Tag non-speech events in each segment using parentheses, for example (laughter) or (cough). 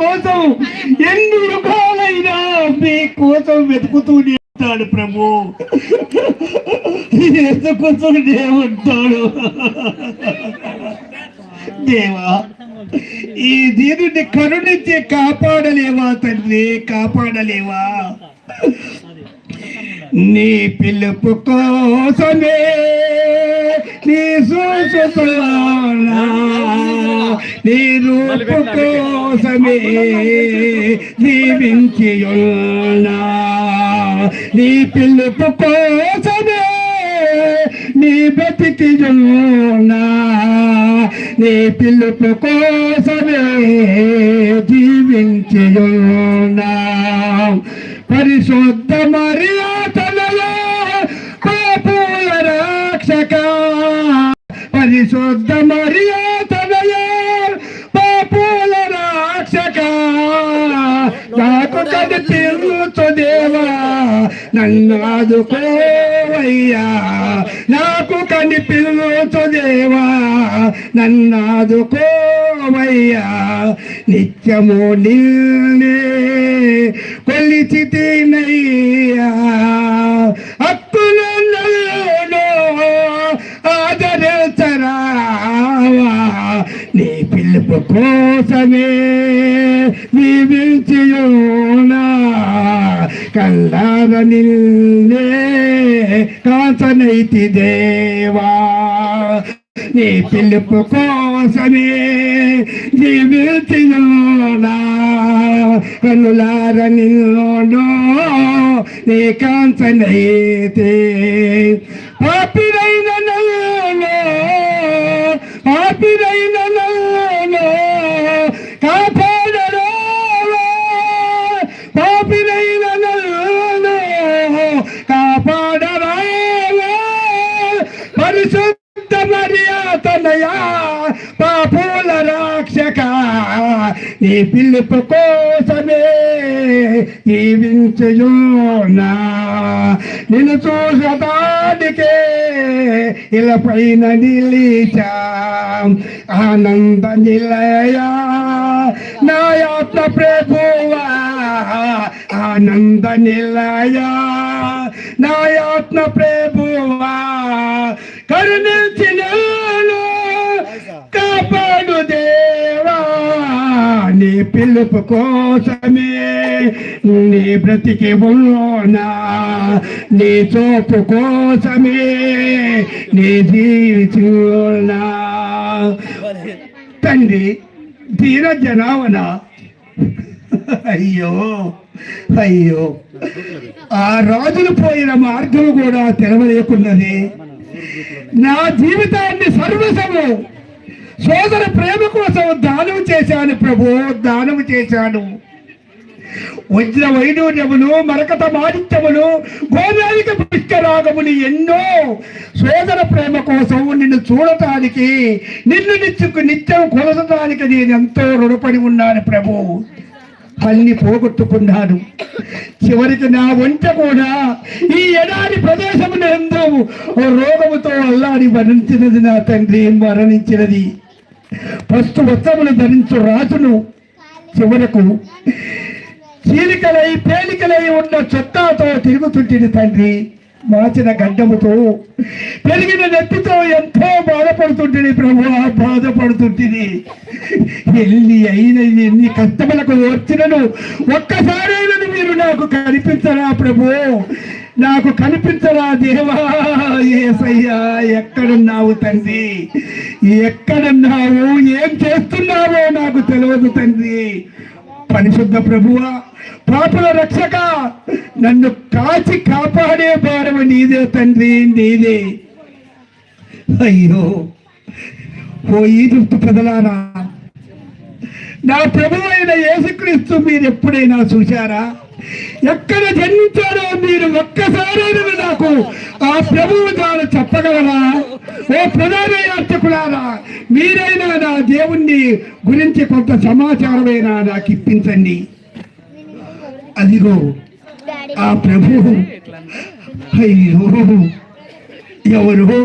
కోసం ఎన్ని యుగాలైనా మీ కోసం వెతుకుతూనే ఉంటాడు ప్రభు. (laughs) వెతుకుతూనే ఉంటాడు దేవా ఈ దీనిని కరుణించి కాపాడలేవా తండ్రి? కాపాడలేవా? నీ పిలుపు కోసమే నీ సూచుతున్నా నీ రూపు కోసమే దీవించి నీ పిలుపు కోసమే నీ బతికి ఉన్నా నీ పిలుపు కోసమే జీవించి ఉన్నా పరిశుద్ధ మర్యాదలలో పాపుల రక్షక. పరిశుద్ధ మరియా పాపుల రక్షక నాకు కనిపించు దేవా. నన్ను ఆదుకోవయ్యా నాకు కనిపించు దేవా. నన్ను ఆదుకోవయ్యా నిత్యము నిన్నే కొలిచితేనయ్యా హక్కులు పిలుపు కోసమే జీవించియోనా కల్లార నిన్నే కాచనైతి దేవా. నీ పిలుపు కోసమే జీవించియునా కన్నులార నిన్ను నీ కాంచనైతే. పాపిరైన పాపిరైన కాపాడరా! పాపిరైన నన్ను కాపాడరా పరిశుద్ధ మర్యాదనయా పాపుల రాక్షక! నీ పిలుపు కోసమే జీవించయునా నిన్ను చూసటానికే ఇలా పైన నిలిచా. ఆనంద నిలయా! నాయాత్మ ప్రభువా ఆనంద నిలయా. నాయాత్మ ప్రభువా కరుణించిన కాపాడు దేవా. నీ పిలుపు కోసమే నీ బ్రతికి ఉన్నా నీ చూపు కోసమే నీ జీవితున్నా తండ్రి ధీర జనావన అయ్యో అయ్యో. ఆ రాజులు పోయిన మార్గం కూడా తెలవలేకున్నది నా జీవితాన్ని సర్వసము సోదర ప్రేమ కోసం దానం చేశాను ప్రభు దానం చేశాను. వజ్ర వైడూర్యములు మరకత మాణిత్యములు గోదారిక పుష్కరాగములు ఎన్నో సోదర ప్రేమ కోసం నిన్ను చూడటానికి నిన్ను నిత్యకు నిత్యం కొలసటానికి నేను ఎంతో రుణపడి ఉన్నాను ప్రభు. అన్ని పోగొట్టుకున్నాను. చివరికి నా వంట కూడా ఈ ఎడారి ప్రదేశమున ఎందు రోగముతో అల్లాడి మరణించినది నా తండ్రి మరణించినది. ఫస్ట్ వస్త్రములు ధరించు రాజును చివరకు చీలికలై పేలికలై ఉన్న చెత్తతో తిరుగుతుంటుంది తండ్రి మాచిన గడ్డముతో. పెరిగిన నెత్తితో ఎంతో బాధపడుతుంటుంది ప్రభు బాధపడుతుంటుంది ఎన్ని అయిన ఎన్ని కష్టములకు వచ్చినను ఒక్కసారైనా మీరు నాకు కనిపించరా ప్రభు? నాకు కనిపించరా దేవా? ఏసయ్యా ఎక్కడున్నావు తండ్రి? ఎక్కడున్నావు? ఏం చేస్తున్నావో నాకు తెలియదు తండ్రి. పరిశుద్ధ ప్రభువా పాపుల రక్షక నన్ను కాచి కాపాడే భారం నీదే తండ్రి నీదే. అయ్యో ఓ ఈజిప్తు ప్రజలారా నా ప్రభు అయిన యేసుక్రీస్తు మీరు ఎప్పుడైనా చూశారా? ఎక్కడ జన్మించారో మీరు ఒక్కసారైనా నాకు ఆ ప్రభువు ద్వారా చెప్పగలరా? ఓ ప్రధాన యాత్రికులారా మీరైనా నా దేవుణ్ణి గురించి కొంత సమాచారమైనా నాకు ఇప్పించండి. అదిగో ఆ ప్రభు. అయ్యో ఎవరు?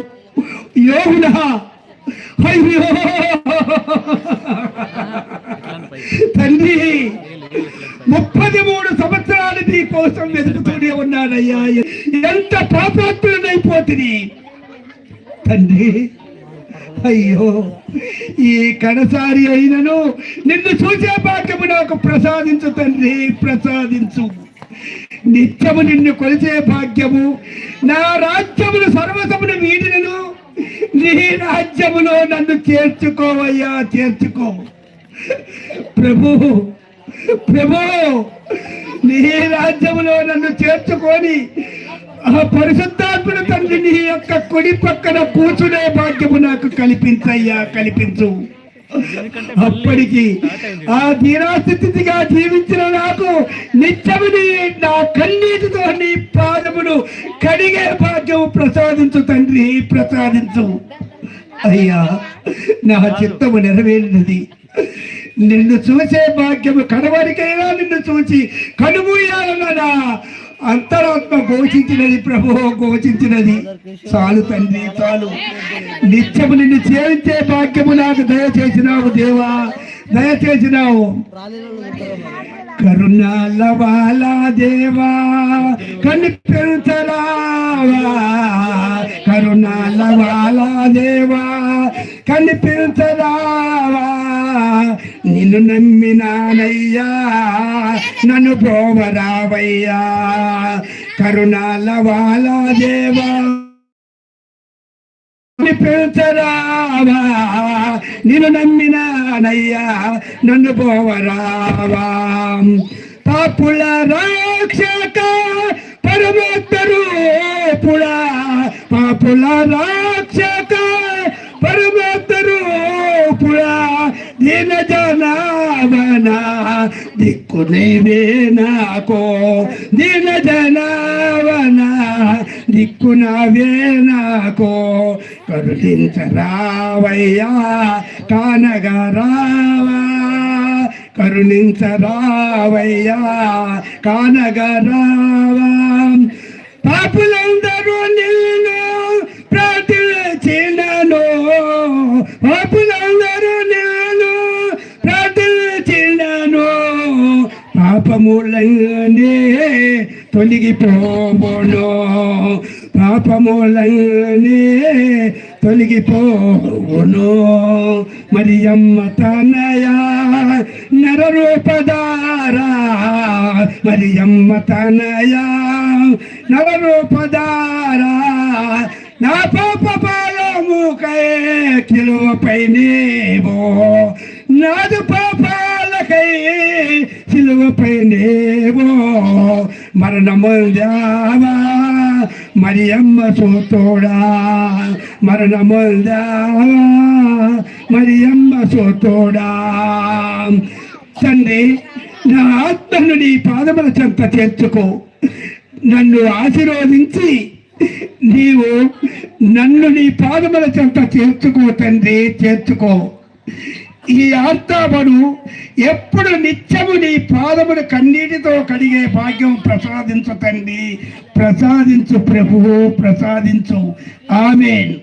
యోగునా అయ్యో తండ్రి ముప్పది మూడు సంవత్సరాలు నీ కోసం వెతుకుతూనే ఉన్నానయ్యా. ఎంత పాపాత్ములనైపోతుంది తండ్రి అయ్యో ఈ కడసారి అయినను నిన్ను చూసే భాగ్యము నాకు ప్రసాదించు తండ్రి ప్రసాదించు. నిత్యము నిన్ను కొలిచే భాగ్యము నా రాజ్యమును సర్వసమును వీడినను నీ రాజ్యములో నన్ను చేర్చుకోవయ్యా చేర్చుకో. ప్రభు ప్రభు నీ రాజ్యములో నన్ను చేర్చుకొని ఆ పరిశుద్ధాత్మను తండ్రి నీ యొక్క కొడి పక్కన కూర్చునే భాగ్యము నాకు కల్పించయ్యా కల్పించు. అప్పటికి ఆ ధీరాస్థితిగా జీవించిన నాకు నిత్యము నా కన్నీటితో నీ పాదమును కడిగే భాగ్యము ప్రసాదించు తండ్రి ప్రసాదించు. అయ్యా నా చిత్తము నెరవేరినది. నిన్ను చూసే భాగ్యము కడవరికైనా నిన్ను చూసి కనుమూయాలన్న నా అంతరాత్మ గోచించినది ప్రభు గోచించినది. చాలు తండ్రి చాలు. నిత్యము నిన్ను చేయించే భాగ్యము నాకు దయచేసినావు దేవా దయచేసినావు. కరుణాల వాలా దేవా కనిపించరావా కరుణాల వాలా దేవా కనిపించరావా నిన్ను నమ్మినానయ్యా. నన్ను ప్రోవరావయ్యా కరుణాల వాలా దేవా. పిలుచరావా నిన్ను నమ్మినానయ్యా. నన్ను పోవరావా పాపుల రాక్షక పరమోత్తరు పుడా. పాపుల రాక్షక పరమోత్తరు పుడా దీన జనావన దిక్కు నీవే నాకో దీన జనావన దిక్కు నావే నాకో. కరుణించరావయ్యా కానగరావా. కరుణించరావయ్యా కానగరావా. పాపులందరూ నిన్ను ప్రార్థించినను. పాపుల పాపములనే తొలగిపోబోను పాపములనే తొలగిపోవును మరి అమ్మ తనయా నరరూపదారా మరి అమ్మ తనయా నరరూపదారా నా పాప పాలముకై కిలువపై నీవో నాదు పాపాలకై సిలువపై నేవో మరణముందావా మరి అమ్మ సోతోడా. మరణముందావా మరి అమ్మ సోతోడా. తండ్రి నా ఆత్మను నీ పాదముల చెంత చేర్చుకో. నన్ను ఆశీర్వదించి నీవు నన్ను నీ పాదముల చెంత చేర్చుకో తండ్రి చేర్చుకో. ఈ ఆర్తాపను ఎప్పుడు నిత్యము నీ పాదమును కన్నీటితో కడిగే భాగ్యం ప్రసాదించు తండ్రి. ప్రసాదించు ప్రభువు ప్రసాదించు. ఆమె